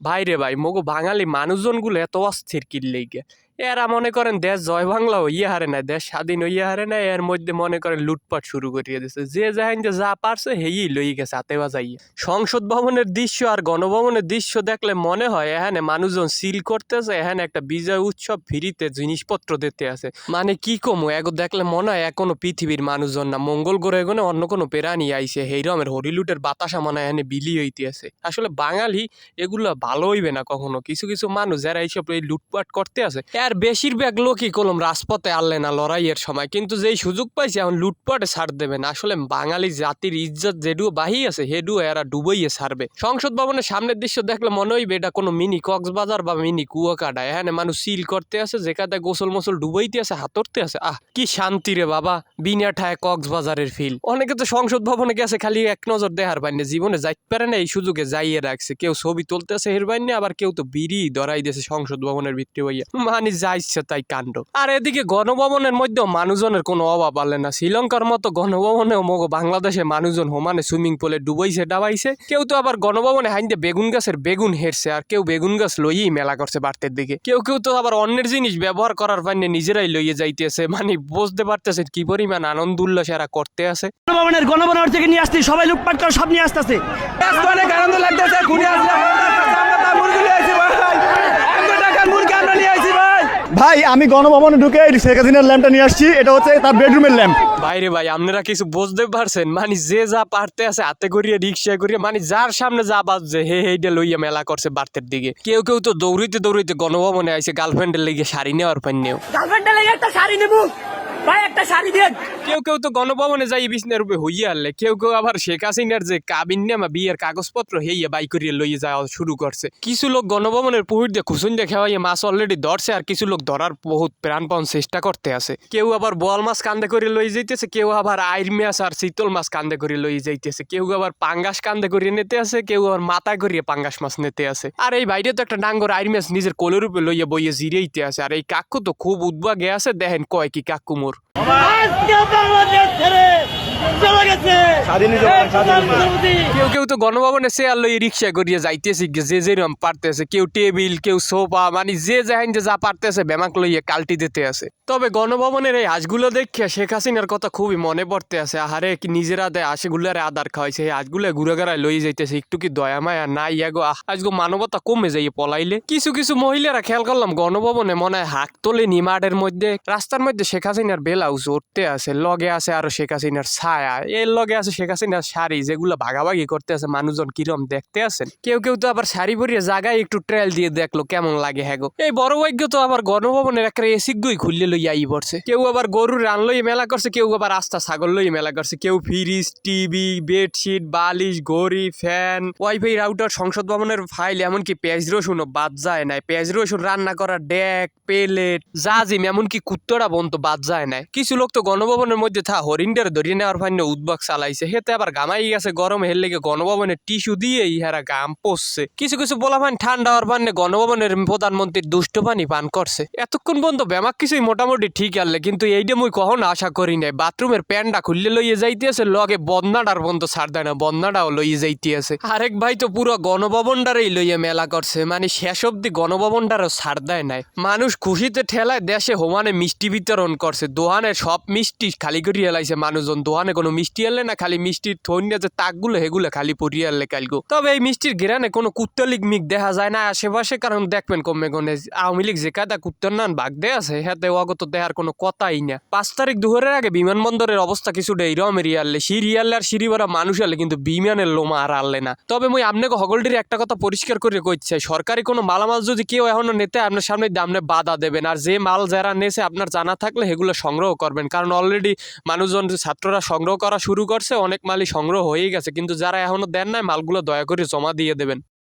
ভাই রে ভাই মগো বাঙালি মানুষজনগুলো এত অস্থির কিনলেই গে এরা মনে করেন দেশ জয় বাংলা হইয়া হারে না দেশ স্বাধীন হইয়া হারে না এর মধ্যে মনে করেন লুটপাট শুরু করিয়ে দিছে। যে যাহেন যে যা পারছে হেই লই গেছে, হাতে বাজাইয়ে। সংসদ ভবনের দৃশ্য আর গণভবনের দৃশ্য দেখলে মনে হয় এখানে মানুষজন সিল করতেছে, এখানে একটা বিজয় উৎসব ফ্রিতে জিনিসপত্র দিতে আছে। মানে কি কমু, এগো দেখলে মনে হয় এখনও পৃথিবীর মানুষজন না, মঙ্গল গ্রহে এগোনে অন্য কোনো প্রাণী আইছে হেইরমের হরিলুটের বাতাসা মনে হয় এখানে বিলি হইতে আছে। আসলে বাঙালি এগুলো ভালো হইবে না কখনো, কিছু কিছু মানুষ যারা এইসব এই লুটপাট করতে আছে আর বেশিরভাগ লোকই কলম রাজপথে আনলে না লড়াইয়ের সময়। কিন্তু যেই সুযোগ পাইছে, এখন লুটপাটে ছাড় দেবে না। আসলে বাঙালি জাতির ইজ্জত যেডু বাহি আছে হেডু এরা ডুবাইয়ে ছাড়বে। সংসদ ভবনের সামনের দৃশ্য দেখলে মনে হইবে এটা কোনো মিনি কক্সবাজার বা মিনি কুয়াকাটা। এখানে মানুষ সিল করতে আছে যেখানে গোসল মোসল ডুবাইতে আছে হাতরতে আছে আহ, কি শান্তি রে বাবা, বিনা ঠায় কক্সবাজারের ফিল অনেকে তো সংসদ ভবনে গেছে, খালি এক নজর দেখার পাইনি জীবনে যাইতে পারে না, এই সুযোগে যাইয়ে রাখছে। কেউ ছবি তুলতে আছে হের বাইনে আবার কেউ তো বিড়ি ধরাই দিয়েছে সংসদ ভবনের ভিতরে হইয়া। মানে যাইছে তাই কাণ্ড। আর এদিকে গণভবনের মধ্যেও মানুষজনের কোনো অভাব আলে না। শ্রীলঙ্কার মতো গণভবনেও মগো বাংলাদেশে মানুষজন হোমানে সুইমিং পুলে ডুবাইছে ডাবাইছে। কেউ তো আবার গণভবনে হাইন্দে বেগুন গাছের বেগুন হেরছে আর কেউ বেগুন গাছ লইয়েই মেলা করছে বাড়তের দিকে। কেউ কেউ তো আবার অন্যের জিনিস ব্যবহার করার পাইনে নিজেরাই লইয়ে যাইতেছে। মানে বুঝতে পারতেছে কি পরিমাণ আনন্দ উল্লাস এরা করতে আছে। গণভবনের গণভবন থেকে নিয়ে আসতে সবাই লুটপাট করে সব নিয়ে আসতেছে। অনেক আনন্দ লাগতেছে ঘুরে আসলাম আমরা তা মুরগি নিয়ে আইছি ভাই একশো টাকার মুরগি আমরা নিয়ে আইছি ভাই আমি গণভবনে ঢুকে এই শেখ হাসিনার ল্যাম্পটা নিয়ে আসছি এটা হচ্ছে তার বেডরুমের ল্যাম্প। ভাইরে ভাই আপনারা কিছু বুঝতে পারছেন? মানে যে যা পারতে আছে হাতে করিয়ে রিক্সা করিয়ে মানে যার সামনে যা বাজছে হে হেইটা লইয়া মেলা করছে বার্থের দিকে। কেউ কেউ তো দৌড়িতে দৌড়িতে গণভবনে আইছে গার্লফ্রেন্ডের লেগে শাড়ি নেওয়ার পান্নেও গার্লফ্রেন্ডের লেগে একটা শাড়ি নেব? ভাই, একটা শাড়ি দেন কেউ কেউ তো গণভবনে যাই বিছনার রূপে হইয়া আনলে, কেউ কেউ আবার শেখ হাসিনার যে কাবিন নামা বিয়ের কাগজপত্র বাই লইয়ে যাওয়া শুরু করছে। কিছু লোক গণভবনের পুহুর দিয়ে দিয়ে মাছ অলরেডি ধরছে আর কিছু লোক ধরার বহুত প্রাণপণ চেষ্টা করতে আছে। কেউ আবার বল মাছ কান্দে করে যাইতেছে, কেউ আবার আইর মাছ আর শীতল মাছ কান্দে করে লই যাইতেছে, কেউ আবার পাঙ্গাস কান্দে করিয়ে নিতে আছে, কেউ আবার মাথায় করিয়ে পাঙ্গাস মাছ নিতে আছে। আর এই বাইরে তো একটা ডাঙ্গর আইর মাছ নিজের কোলের উপরে লইয়া বইয়ে জিরেইতে আছে, আর এই কাকু তো খুব উদ্বাগে আছে, দেখেন কয় কি কাকু মোর আজকে বাংলাদেশ ছেড়ে চলে গেছে কেউ কেউ তো গণভবনে চেয়ার লই রিক্সা করিয়ে যাইতেছে যে যেরকম পারতেছে কেউ টেবিল কেউ সোফা মানে যে যাহেন যে যা পারতেছে ব্যামাক লইয়ে কালটি দিতে আছে। তবে গণভবনের এই হাঁসগুলো দেখে শেখ হাসিনার কথা খুবই মনে পড়তে আছে। আহারে কি নিজেরা দেয় হাঁসগুলারে আদার খাওয়াইছে এই হাঁসগুলো ঘুরে গড়ায় লই যাইতেছে একটু কি দয়া মায়া নাই এগো আজগো মানবতা কমে যাইয়ে পলাইলে? কিছু কিছু মহিলারা খেয়াল করলাম গণভবনে মনে হয় হাক তোলে নিমাডের মধ্যে রাস্তার মধ্যে শেখ হাসিনার বেলাউজ উঠতে আছে লগে আছে আরও শেখ হাসিনার ছায়া এর লগে আছে শেখ হাসিনার শাড়ি, যেগুলো ভাগাভাগি করতে আছে, মানুষজন কিরম দেখতে আছেন? কেউ কেউ তো আবার শাড়ি পরিয়ে জায়গায় একটু ট্রেল দিয়ে দেখল, কেমন লাগে হ্যাগো এই বড় বৈজ্ঞ তো আবার গণভবনের একটা এসি গুই খুললে লই আই পড়ছে। কেউ আবার গরুর রান লই মেলা করছে, কেউ আবার আস্তা ছাগল লই মেলা করছে। কেউ ফ্রিজ টিভি বেডশিট বালিশ, ঘড়ি ফ্যান ওয়াইফাই রাউটার সংসদ ভবনের ফাইল এমনকি পেঁয়াজ রসুনও বাদ যায় নাই। পেঁয়াজ রসুন রান্না করা ডেক পেলেট জাজিম, এমনকি কুত্তরা বন্ত বাদ যায় নাই। কিছু লোক তো গণভবনের মধ্যে থা, হরিণদের ধরিয়ে নেওয়ার ফাইনে উদ্বাগ চালাইছে। হেতে আবার গামাই গেছে, গরম হের লেগে গণভবনের টিস্যু দিয়ে ইহারা গাম পড়ছে কিছু কিছু বলা ফাইন ঠান্ডা হওয়ার ফাইনে গণভবনের প্রধানমন্ত্রীর দুষ্ট পানি পান করছে। এতক্ষণ পর্যন্ত ব্যামাক কিছুই মোটামুটি ঠিক আনলে, কিন্তু এইটা মুই কখনো আশা করি নাই। বাথরুমের প্যান্টটা খুললে লইয়ে যাইতেছে, লগে বদনাটার পর্যন্ত ছাড় দেয় না বদনাটাও লইয়ে যাইতেছে। আরেক ভাই তো পুরো গণভবনটারই লইয়ে মেলা করছে মানে শেষ অব্দি গণভবনটারও ছাড় দেয় নাই। মানুষ খুশিতে ঠেলায় দেশে হোমানে মিষ্টি বিতরণ করছে, দোহানে সব মিষ্টি খালি করিয়ে এলাইছে মানুষজন, দোহানে কোনো মিষ্টি এলে না খালি মিষ্টির থইনিয়া যে তাকগুলো হেগুলো খালি পরিয়ে এলে কালগো। তবে এই মিষ্টির ঘেরানে কোনো কুত্তলিক মিক দেখা যায় না আশেপাশে, কারণ দেখবেন কমে গনে আওয়ামী লীগ যে কাদা কুত্তর নান ভাগ দে আছে হাতে অগত দেহার কোনো কথাই না। পাঁচ তারিখ দুপুরের আগে বিমানবন্দরের অবস্থা কিছুটা এইরকম রিয়ালে সিঁড়ি আনলে আর সিঁড়ি ভরা মানুষ আনলে কিন্তু বিমানের লোমা আর আনলে না। তবে মুই আপনাকে হগলটির একটা কথা পরিষ্কার করে কইছে সরকারি কোনো মালামাল যদি কেউ এখনও নেতে আপনার সামনে দামনে বাধা দেবেন, আর যে মাল যারা নেছে আপনার জানা থাকলে সেগুলো সংগ্রহ করবেন, কারণ অলরেডি মানুষজন, ছাত্ররা সংগ্রহ করা শুরু করছে, অনেক মালই সংগ্রহ হয়ে গেছে। কিন্তু যারা এখনও দেন নাই, মালগুলো দয়া করে জমা দিয়ে দেবেন।